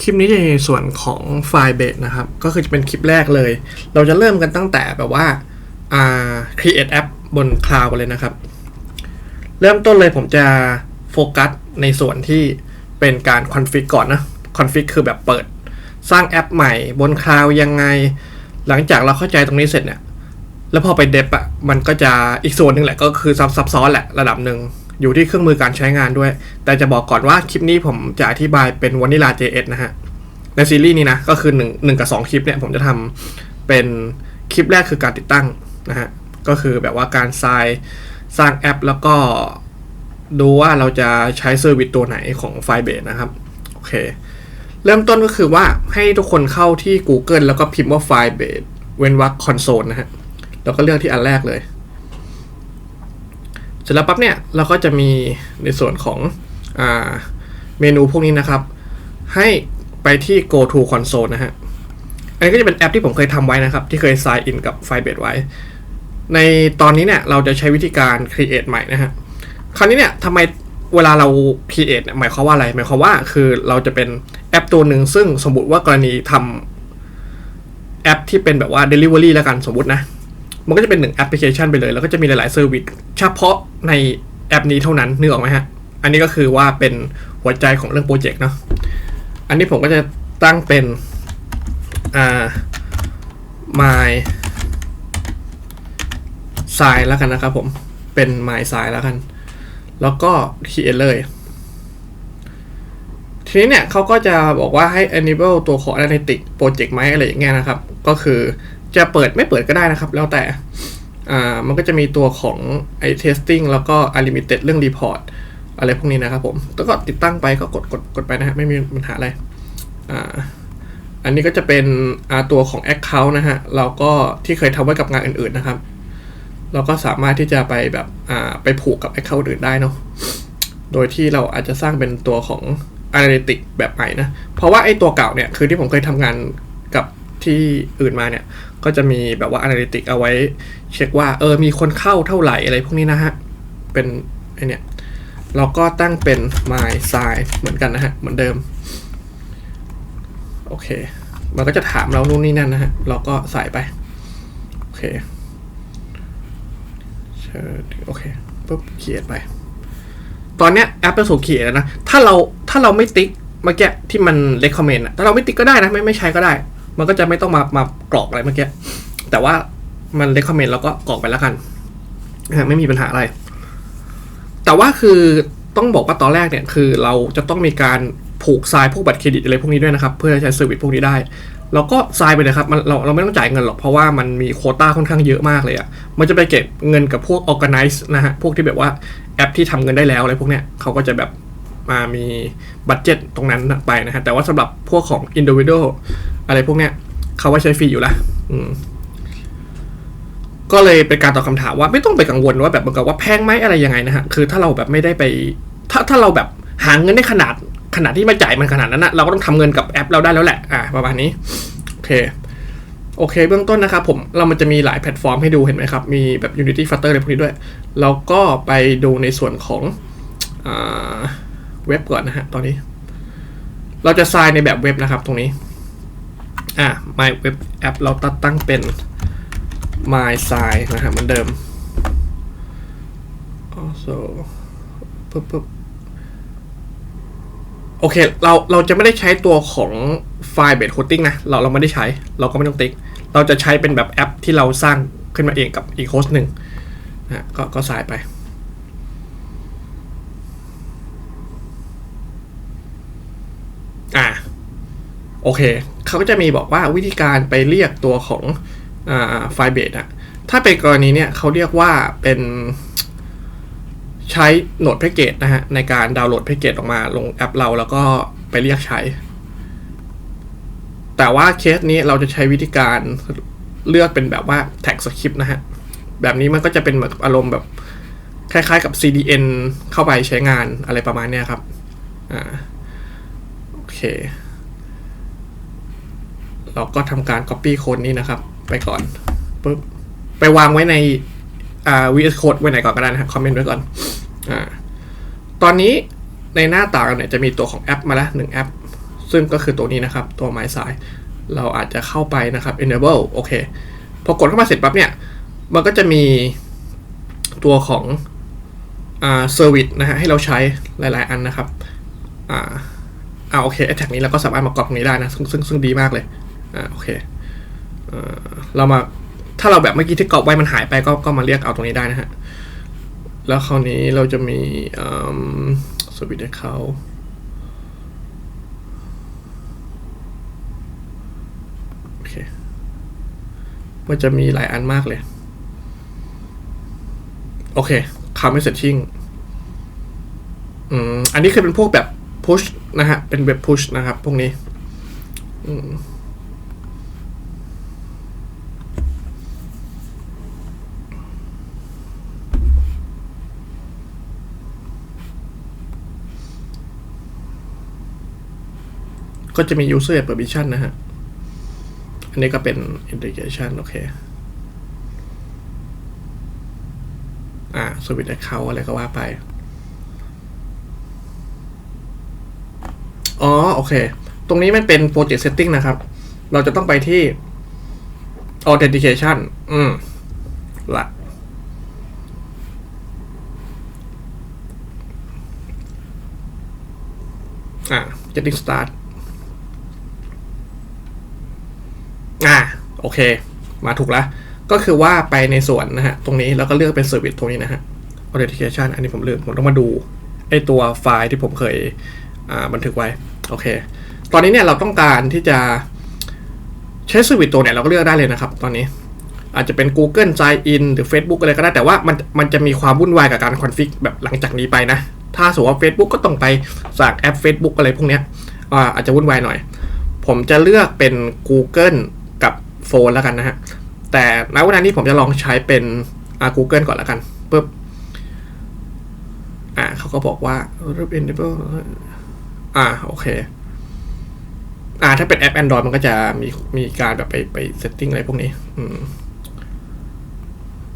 คลิปนี้จะในส่วนของไฟล์เบสนะครับ ก็คือจะเป็นคลิปแรกเลย เราจะเริ่มกันตั้งแต่แบบว่า อ่า create app บนคลาวด์เลยนะครับ เริ่มต้นเลยผมจะโฟกัสในส่วนที่เป็นการคอนฟิกก่อนนะคอนฟิกคือแบบเปิด สร้างแอปใหม่บนคลาวยังไง หลังจากเราเข้าใจตรงนี้เสร็จเนี่ย แล้วพอไปเดบอะมันก็จะอีกส่วนหนึ่งแหละก็คือซับซับซ้อนแหละระดับหนึ่ง อยู่ที่เครื่องมือการใช้งานด้วย แต่จะบอกก่อนว่าคลิปนี้ผมจะอธิบายเป็นวานิลา JS นะฮะ ในซีรีส์นี้นะ ก็คือ1 1กับ 2 คลิปเนี่ย ผมจะทำเป็นคลิปแรกคือการติดตั้งนะฮะ ก็คือแบบว่าการทรายสร้างแอป แล้วก็ดูว่าเราจะใช้เซอร์วิสตัวไหนของไฟเบสนะครับ โอเค เริ่มต้นก็คือว่าให้ทุกคนเข้าที่ Google แล้วก็พิมพ์ว่าไฟเบสเว้นวรรคคอนโซลนะฮะ แล้วก็เลือกที่อันแรกเลย ร็จแล้วปั๊บเนี่ยเราก็จะมีในส่วนของอเมนูพวกนี้นะครับ ให้ไปที่ go to console นะฮะ อันนี้ก็จะเป็นแอปที่ผมเคยทำไว้นะครับ ที่เคย sign in กับ Firebase ไว้ ในตอนนี้เนี่ยเราจะใช้วิธีการ create ใหม่นะฮะ คราวนี้เนี่ยทำไมเวลาเรา create เนี่ยหมายความว่าอะไร หมายความว่าคือเราจะเป็นแอปตัวหนึ่งซึ่งสมมติว่ากรณีทำแอปที่เป็นแบบว่า delivery แล้วกันสมมตินะ มันก็จะเป็นหนึ่งแอปพลิเคชันไปเลย แล้วก็จะมีหลายๆเซอร์วิสเฉพาะในแอปนี้เท่านั้นนึกออกไหมฮะ อันนี้ก็คือว่าเป็นหัวใจของเรื่องโปรเจกต์เนาะอันนี้ผมก็จะตั้งเป็นอ่า my side แล้วกันนะครับผมเป็น my side แล้วกัน แล้วก็ create เลย ทีนี้เนี่ยเขาก็จะบอกว่าให้ enable ตัวของ analytics project ไหมอะไรอย่างเงี้ยนะครับ ก็คือ จะเปิดไม่เปิดก็ได้นะครับ แล้วแต่อ่ามันก็จะมีตัวของไอ้ testing แล้วก็ unlimited เรื่อง report อะไรพวกนี้นะครับผมแล้วก็ติดตั้งไปก็กดกดกดไปนะฮะไม่มีปัญหาอะไรอ่าอันนี้ก็จะเป็นตัวของ account นะฮะเราก็ที่เคยทำไว้กับงานอื่นๆนะครับ เราก็สามารถที่จะไปแบบไปผูกกับ account อื่นได้เนาะโดยที่เราอาจจะสร้างเป็นตัวของ Analytic แบบใหม่นะ เพราะว่าไอ้ตัวเก่าเนี่ย คือที่ผมเคยทำงานกับที่อื่นมาเนี่ย ก็จะมีแบบว่า Analytic เอาไว้เช็คว่าเออมีคนเข้าเท่าไหร่อะไรพวกนี้นะฮะ เป็นไอเนี่ยเราก็ตั้งเป็น my size เหมือนกันนะฮะ เหมือนเดิม โอเค มันก็จะถามเรานู่นนี่นั่นนะฮะ เราก็ใส่ไป โอเคเชิญโอเคปุ๊บเขียนไป ตอนเนี้ยแอปเป็นสูตรเขียนแล้วนะ ถ้าเราถ้าเราไม่ติ๊กเมื่อกี้ที่มัน recommend อะถ้าเราไม่ติ๊กก็ได้นะ ไม่ไม่ใช้ก็ได้ มันก็จะไม่ต้องมามากรอกอะไรเมื่อกี้ แต่ว่ามัน recommend แล้วก็กรอกไปแล้วกันนะฮะไม่มีปัญหาอะไร แต่ว่าคือต้องบอกว่าตอนแรกเนี่ยคือเราจะต้องมีการผูกทรายพวกบัตรเครดิตอะไรพวกนี้ด้วยนะครับ เพื่อใช้เซอร์วิสพวกนี้ได้เราก็ทรายไปเลยครับมันเราเราไม่ต้องจ่ายเงินหรอกเพราะว่ามันมีโคต้าค่อนข้างเยอะมากเลยอะ่ะมันจะไปเก็บเงินกับพวก organize นะฮะพวกที่แบบว่าแอปที่ทำเงินได้แล้วอะไรพวกเนี้ยเขาก็จะแบบมามีบัตเจ็ตตรงนั้นไปนะฮะแต่ว่าสำหรับพวกของ individual อะไรพวกเนี้ยเขาว่าใช้ฟรีอยู่ละอืมก็เลยเป็นการตอบคำถามว่าไม่ต้องไปกังวลว่าแบบเหมือนกับว่าแพงไหมอะไรยังไงนะฮะคือถ้าเราแบบไม่ได้ไป ถ้าถ้าเราแบบหาเงินได้ขนาดขนาดที่มาจ่ายมันขนาดนั้นนะเราก็ต้องทำเงินกับแอปเราได้แล้วแหละอ่าประมาณนี้โอเคโอเค เบื้องต้นนะครับผมเรามันจะมีหลายแพลตฟอร์มให้ดูเห็นไหมครับ มีแบบ Unity Flutter อะไรพวกนี้ด้วยเราก็ไปดูในส่วนของอเว็บก่อนนะฮะตอนนี้ เราจะทรายในแบบเว็บนะครับตรงนี้ อ่า my web app เราตั้งเป็น my size นะฮะเหมือนเดิม also ปึ๊บปึ๊บโอเค เราเราจะไม่ได้ใช้ตัวของไฟล์เบสโฮสติ้งนะ เราเราไม่ได้ใช้ เราก็ไม่ต้องติ๊ก เราจะใช้เป็นแบบแอปที่เราสร้างขึ้นมาเองกับอีกโฮสหนึ่งนะฮะก็ก็สายไป อ่า โอเค เขาก็จะมีบอกว่าวิธีการไปเรียกตัวของไฟเบสอะถ้าเป็นกรณีเนี่ยเขาเรียกว่าเป็นใช้โหลดแพ็กเกจนะฮะ ในการดาวน์โหลดแพ็กเกจออกมาลงแอปเราแล้วก็ไปเรียกใช้ แต่ว่าเคสนี้เราจะใช้วิธีการเลือกเป็นแบบว่าแท็กสคริปต์นะฮะ แบบนี้มันก็จะเป็นเหมือนอารมณ์แบบคล้ายๆกับ CDN เข้าไปใช้งานอะไรประมาณเนี้ยครับ อ่า โอเค เราก็ทำการ Copy โค้ดนี้นะครับ ไปก่อนปุ๊บไปวางไว้ในอ่า VS Code ไว้ไหนก่อนก็ได้นะครับคอมเมนต์ไว้ก่อนอ่าตอนนี้ในหน้าต่างเนี่ยจะมีตัวของแอปมาแล้วหนึ่งแอป ซึ่งก็คือตัวนี้นะครับ ตัวไม้สาย เราอาจจะเข้าไปนะครับ enable โอเค พอกดเข้ามาเสร็จปั๊บเนี่ย มันก็จะมีตัวของอ่า service นะฮะให้เราใช้หลาย ๆ อันนะครับ อ่าอ่าโอเคไอแท็กนี้เราก็สามารถมากรอกตรงนี้ได้นะ ซึ่งซึ่งซึ่งดีมากเลย อ่าโอเคเอ่อเรามาถ้าเราแบบเมื่อกี้ที่กรอกไว้มันหายไปก็ก็มาเรียกเอาตรงนี้ได้นะฮะ แล้วคราวนี้เราจะมีสวิตช์เขาโอเคมันจะมีหลายอันมากเลย โอเคคาไม่เสร็จชิ่งอืมอันนี้คือเป็นพวกแบบ push นะฮะ เป็นเว็บ push นะครับ พวกนี้ อืม ก็จะมี user permission นะฮะ อันนี้ก็เป็น integration โอเค อ่า switch account อะไรก็ว่าไป อ๋อ โอเค ตรงนี้มันเป็น project setting นะครับ เราจะต้องไปที่ authentication อืม ละอ่า getting start อ่าโอเค มาถูกแล้วก็คือว่าไปในส่วนนะฮะ ตรงนี้แล้วก็เลือกเป็น service ตรงนี้นะฮะ authentication อันนี้ผมลืมผมต้องมาดูไอตัวไฟล์ที่ผมเคยบันทึกไว้ โอเค ตอนนี้เนี่ยเราต้องการที่จะใช้ service ตัวเนี่ยเราก็เลือกได้เลยนะครับ ตอนนี้อาจจะเป็น Google Sign In หรือ Facebook อะไรก็ได้ แต่ว่ามันมันจะมีความวุ่นวายกับการคอนฟิกแบบหลังจากนี้ไปนะ ถ้าสมมติว่า Facebook ก็ต้องไปสั่งแอป Facebook อะไรพวกเนี้ยอาอาจจะวุ่นวายหน่อย ผมจะเลือกเป็น Google กับ โฟนแล้วกันนะฮะ แต่ณวันนี้ผมจะลองใช้เป็นอ่า Google ก่อนแล้วกันปุ๊บอ่าเขาก็บอกว่า enable อ่าโอเค อ่า ถ้าเป็นแอป Android มันก็จะมีมีการแบบไปไปเซตติ้งอะไรพวกนี้ อืม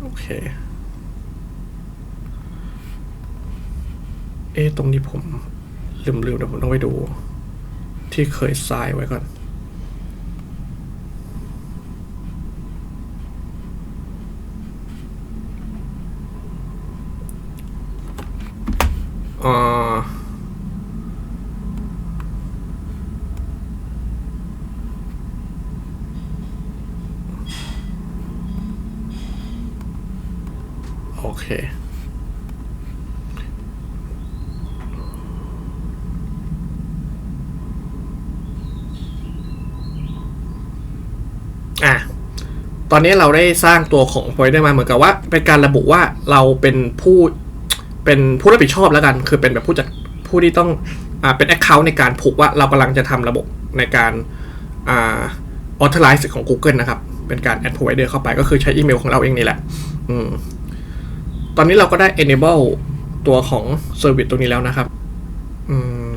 โอเค เอ๊ตรงนี้ผมลืมลืมเดี๋ยวผมต้องไปดู ที่เคยทรายไว้ก่อน อ่าโอเคอะตอนนี้เราได้สร้างตัวของ provider มาเหมือนกับว่าเป็นการระบุว่าเราเป็นผู้ เป็นผู้รับผิดชอบแล้วกัน คือเป็นแบบผู้จัดผู้ที่ต้องอ่าเป็น account ในการผูกว่าเรากำลังจะทำระบบในการอ่า authorize ของ Google นะครับ เป็นการ add provider เข้าไปก็คือใช้อีเมลของเราเองนี่แหละอืมตอนนี้เราก็ได้ enable ตัวของ service ตรงนี้แล้วนะครับอืม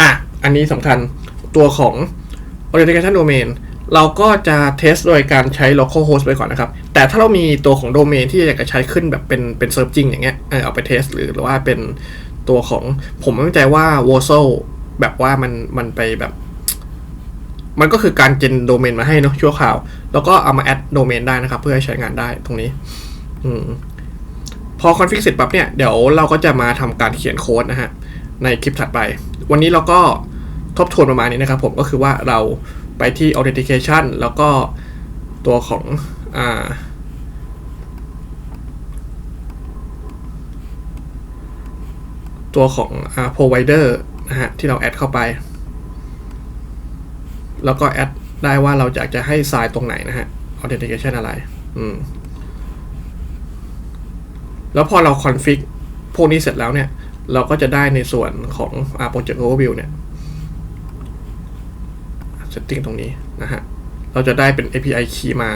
อะ อันนี้สำคัญตัวของ authentication domain เราก็จะเทสโดยการใช้ local host ไปก่อนนะครับ แต่ถ้าเรามีตัวของโดเมนที่อยากจะใช้ขึ้นแบบเป็นเป็นเซิร์ฟจริงอย่างเงี้ยเออเอาไปเทสหรือหรือว่าเป็นตัวของผมไม่แน่ใจว่า w o z o แบบว่ามันมันไปแบบ มันก็คือการเจนโดเมนมาให้เนาะชั่วคราว แล้วก็เอามาแอดโดเมนได้นะครับ เพื่อให้ใช้งานได้ตรงนี้ อืมพอคอนฟิกเสร็จปั๊บเนี่ยเดี๋ยวเราก็จะมาทำการเขียนโค้ดนะฮะในคลิปถัดไป วันนี้เราก็ทบทวนประมาณนี้นะครับผมก็คือว่าเรา ไปที่ authentication แล้วก็ตัวของอ่าตัวของอ่า provider นะฮะที่เราแอดเข้าไป แล้วก็แอดได้ว่าเราอยากจะให้ทรายตรงไหนนะฮะ authentication อะไร อืม แล้วพอเราคอนฟิกพวกนี้เสร็จแล้วเนี่ย เราก็จะได้ในส่วนของอ่า project overview เนี่ย setting ตรงนี้นะฮะ เราจะได้เป็น API key มา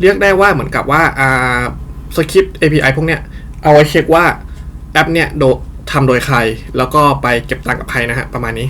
เรียกได้ว่าเหมือนกับว่าอ่าสคริปต์ API พวกเนี้ย เอาไว้เช็คว่าแอปเนี้ยโดทำโดยใคร แล้วก็ไปเก็บตังค์กับใครนะฮะ ประมาณนี้